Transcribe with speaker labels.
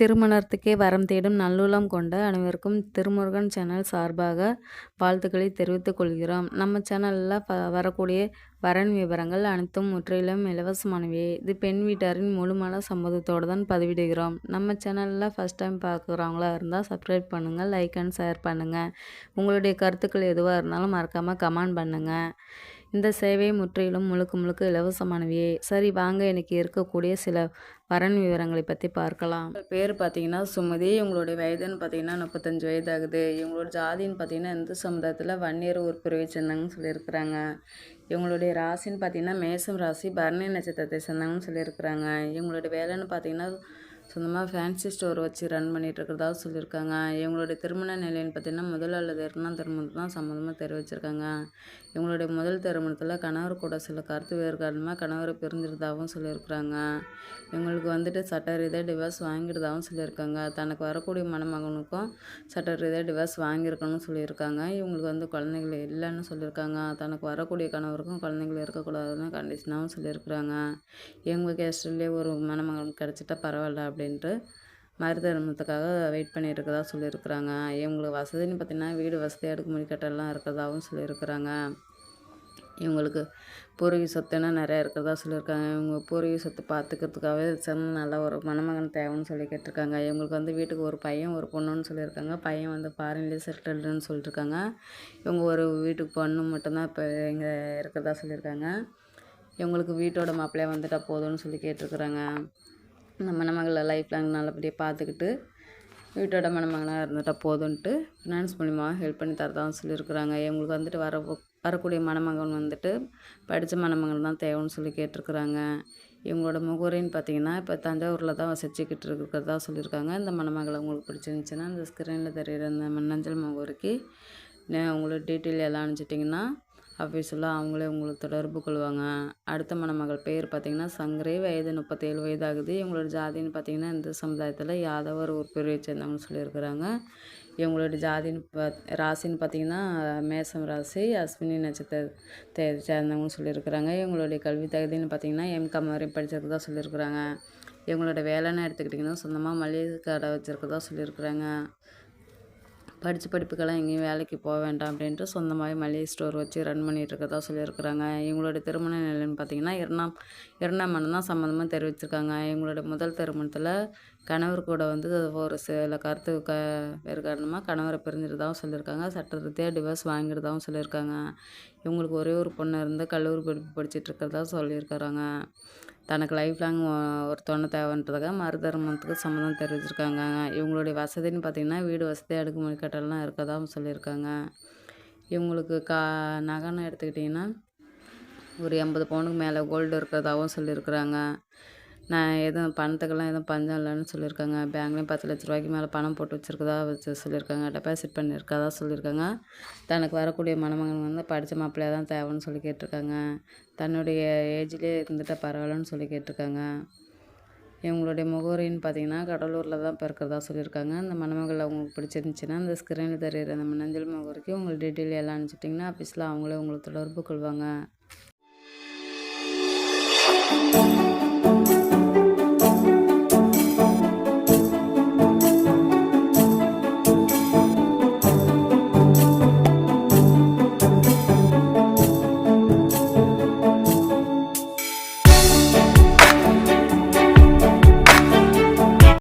Speaker 1: திருமணத்துக்கே வரம் தேடும் நல்லுளம் கொண்ட அனைவருக்கும் திருமுருகன் சேனல் சார்பாக வாழ்த்துக்களை தெரிவித்துக் கொள்கிறோம். நம்ம சேனலில் ப வரக்கூடிய வரன் விவரங்கள் அனைத்தும் முற்றிலும் இலவசமானவை. இது பெண் வீட்டாரின் முழுமான சம்மதத்தோடு தான் பதிவிடுகிறோம். நம்ம சேனலில் ஃபஸ்ட் டைம் பார்க்குறவங்களா இருந்தால் சப்ஸ்கிரைப் பண்ணுங்கள் லைக் அண்ட் ஷேர் பண்ணுங்கள் உங்களுடைய கருத்துக்கள் எதுவாக இருந்தாலும் மறக்காமல் கமெண்ட் பண்ணுங்கள் இந்த சேவை முற்றிலும் முழுக்க முழுக்க இலவசமானவையே. சரி வாங்க எனக்கு இருக்கக்கூடிய சில வரன் விவரங்களை பற்றி பார்க்கலாம். பேர் பார்த்தீங்கன்னா சுமதி. இவங்களுடைய வயதுன்னு பார்த்தீங்கன்னா முப்பத்தஞ்சு வயது ஆகுது இவங்களோட ஜாதின்னு பார்த்தீங்கன்னா இந்து சமுதாயத்தில் வன்னியர் ஒரு பிரிவை சேர்ந்தாங்கன்னு சொல்லியிருக்கிறாங்க. இவங்களுடைய ராசின்னு பார்த்தீங்கன்னா மேசம் ராசி பரணி நட்சத்திரத்தை சேர்ந்தாங்கன்னு சொல்லியிருக்கிறாங்க. இவங்களுடைய வேலைன்னு பார்த்தீங்கன்னா சொந்தமாக ஃபேன்சி ஸ்டோர் வச்சு ரன் பண்ணிகிட்டு இருக்கிறதா சொல்லியிருக்காங்க. இவங்களுடைய திருமண நிலைன்னு பார்த்தீங்கன்னா முதல் அல்லது இரண்டாம் திருமணம் தான் சம்மந்தமாக தெரிவிச்சிருக்காங்க. இவங்களுடைய முதல் திருமணத்தில் கணவர் கூட சில கருத்து வேறுகாரணமாக கணவரை பிரிஞ்சிருந்தாகவும் சொல்லியிருக்கிறாங்க. இவங்களுக்கு வந்துட்டு சட்ட ரீதியாக டிவோர்ஸ் வாங்கிடுதாகவும் சொல்லியிருக்காங்க. தனக்கு வரக்கூடிய மணமகனுக்கும் சட்ட ரீதியாக டிவோர்ஸ் வாங்கியிருக்கணும்னு சொல்லியிருக்காங்க. இவங்களுக்கு வந்து குழந்தைகள் இல்லைன்னு சொல்லியிருக்காங்க. தனக்கு வரக்கூடிய கணவருக்கும் குழந்தைகள் இருக்கக்கூடாதுன்னு கண்டிஷனாகவும் சொல்லியிருக்கிறாங்க. இவங்க கேஸ்ட்லேயே ஒரு மணமகன் கிடச்சிட்டா பரவாயில்ல அப்படின்ட்டு மறுதருமத்துக்காக வெயிட் பண்ணிட்டு இருக்கதா சொல்லியிருக்கிறாங்க. இவங்களுக்கு வசதின்னு பார்த்தீங்கன்னா வீடு வசதி அடுக்குமுறை கட்டெல்லாம் இருக்கிறதாகவும் சொல்லியிருக்கிறாங்க. இவங்களுக்கு பூர்வீக சொத்துன்னா நிறையா இருக்கிறதா சொல்லியிருக்காங்க. இவங்க பூர்வீக சொத்து பார்த்துக்கிறதுக்காகவே சிறந்த நல்ல ஒரு மணமகன் தேவைன்னு சொல்லி கேட்டிருக்காங்க. இவங்களுக்கு வந்து வீட்டுக்கு ஒரு பையன் ஒரு பொண்ணுன்னு சொல்லியிருக்காங்க. பையன் வந்து ஃபாரின்லேயே செட்டில்டுன்னு சொல்லியிருக்காங்க. இவங்க ஒரு வீட்டுக்கு பொண்ணு மட்டும்தான் இப்போ இங்கே இருக்கிறதா சொல்லியிருக்காங்க. இவங்களுக்கு வீட்டோட மாப்பிள்ளையே வந்துட்டால் போதும்னு சொல்லி கேட்டிருக்குறாங்க. இந்த மணமகளை லைஃப் லாங் நல்லபடியாக பார்த்துக்கிட்டு வீட்டோட மணமகனாக இருந்துட்டால் போதும்ன்ட்டு ஃபினான்ஸ் மூலிமா ஹெல்ப் பண்ணி தரதான் சொல்லியிருக்கிறாங்க. எங்களுக்கு வந்துட்டு வர வரக்கூடிய மணமகன் வந்துட்டு படித்த மணமகன் தான் தேவைன்னு சொல்லி கேட்டிருக்குறாங்க. இவங்களோட முகவரின்னு பார்த்தீங்கன்னா இப்போ தஞ்சாவூரில் தான் வசிச்சுக்கிட்டு இருக்கிறதா சொல்லியிருக்காங்க. இந்த மணமகளை உங்களுக்கு பிடிச்சிருந்துச்சின்னா இந்த ஸ்க்ரீனில் தெரிகிற அந்த மண்ணஞ்சல் முகவரிக்கு உங்களோட டீட்டெயில் எல்லாம் அனுப்பிச்சிட்டிங்கன்னா ஆஃபீஸில் அவங்களே உங்களுக்கு தொடர்பு கொள்வாங்க. அடுத்த மணமகள் பேர் பார்த்திங்கன்னா சங்கரே. வயது முப்பத்தேழு வயது ஆகுது இவங்களோட ஜாதின்னு பார்த்திங்கன்னா இந்த சமுதாயத்தில் யாதவர் ஒரு பிரிவை சேர்ந்தவங்கன்னு சொல்லியிருக்கிறாங்க. இவங்களோட ஜாதின்னு பா ராசின்னு பார்த்திங்கன்னா மேசம் ராசி அஸ்வினி நட்சத்திரத்தை சேர்ந்தவங்கன்னு சொல்லியிருக்கிறாங்க. இவங்களுடைய கல்வி தகுதின்னு பார்த்திங்கன்னா எம்காம் வரை படிச்சிருக்கதா சொல்லியிருக்கிறாங்க. இவங்களோட வேலைன்னு எடுத்துக்கிட்டிங்கன்னா சொந்தமாக மளிகை கடை வச்சுருக்கதா சொல்லியிருக்கிறாங்க. படித்த படிப்புக்கெல்லாம் எங்கேயும் வேலைக்கு போக வேண்டாம் அப்படின்ட்டு சொந்தமாகவே மளிகை ஸ்டோர் வச்சு ரன் பண்ணிகிட்ருக்கதா சொல்லியிருக்கிறாங்க. இவங்களோட திருமண நிலைன்னு பார்த்தீங்கன்னா இரண்டாம் இரண்டாம் மனம் தான் சம்மந்தமாக தெரிவிச்சிருக்காங்க. இவங்களோட முதல் திருமணத்தில் கணவர் கூட வந்து ஒரு சில கருத்து க வேறு காரணமாக கணவரை பிரிஞ்சிருந்தாவும் சொல்லியிருக்காங்க. சட்ட ரீதியாக டிவோர்ஸ் வாங்கிடுதாகவும் சொல்லியிருக்காங்க. இவங்களுக்கு ஒரே ஒரு பொண்ணு இருந்து கல்லூரி படிப்பு படிச்சுட்டு இருக்கிறதா சொல்லியிருக்கிறாங்க. தனக்கு லைஃப் லாங் ஒருத்தவனை தேவைன்றதுக்காக மறுதர்மத்துக்கு சம்மந்தம் தெரிவிச்சிருக்காங்க. இவங்களுடைய வசதின்னு பார்த்திங்கன்னா வீடு வசதி அடுக்குமுறை கட்டலாம் இருக்கதான் சொல்லியிருக்காங்க. இவங்களுக்கு கா நகைன்னு எடுத்துக்கிட்டிங்கன்னா ஒரு எண்பது பவுனுக்கு மேலே கோல்டு இருக்கிறதாகவும் சொல்லியிருக்கிறாங்க. நான் எதுவும் பணத்துக்கெல்லாம் எதுவும் பஞ்சம் இல்லைன்னு சொல்லியிருக்காங்க. பேங்க்லேயும் பத்து லட்ச ரூபாய்க்கு மேலே பணம் போட்டு வச்சுருக்கதா வச்சு சொல்லியிருக்காங்க. டெபாசிட் பண்ணியிருக்கதா சொல்லியிருக்காங்க. தனக்கு வரக்கூடிய மணமகன் வந்து படித்த மாப்பிள்ளையாக தான் தேவைன்னு சொல்லி கேட்டிருக்காங்க. தன்னுடைய ஏஜ்லேயே இருந்துட்டால் பரவாயில்லன்னு சொல்லி கேட்டிருக்காங்க. இவங்களுடைய முகவரின்னு பார்த்தீங்கன்னா கடலூரில் தான் பிறக்கிறதா சொல்லியிருக்காங்க. அந்த மணமகள் அவங்களுக்கு பிடிச்சிருந்துச்சின்னா அந்த ஸ்க்ரீனில் தெரியுற அந்த மஞ்சள் முகவரிக்கு உங்களுக்கு டீட்டெயில் எல்லாம் அனுப்பிச்சிட்டிங்கன்னா ஆஃபீஸில் அவங்களே உங்களுக்கு தொடர்பு கொள்வாங்க.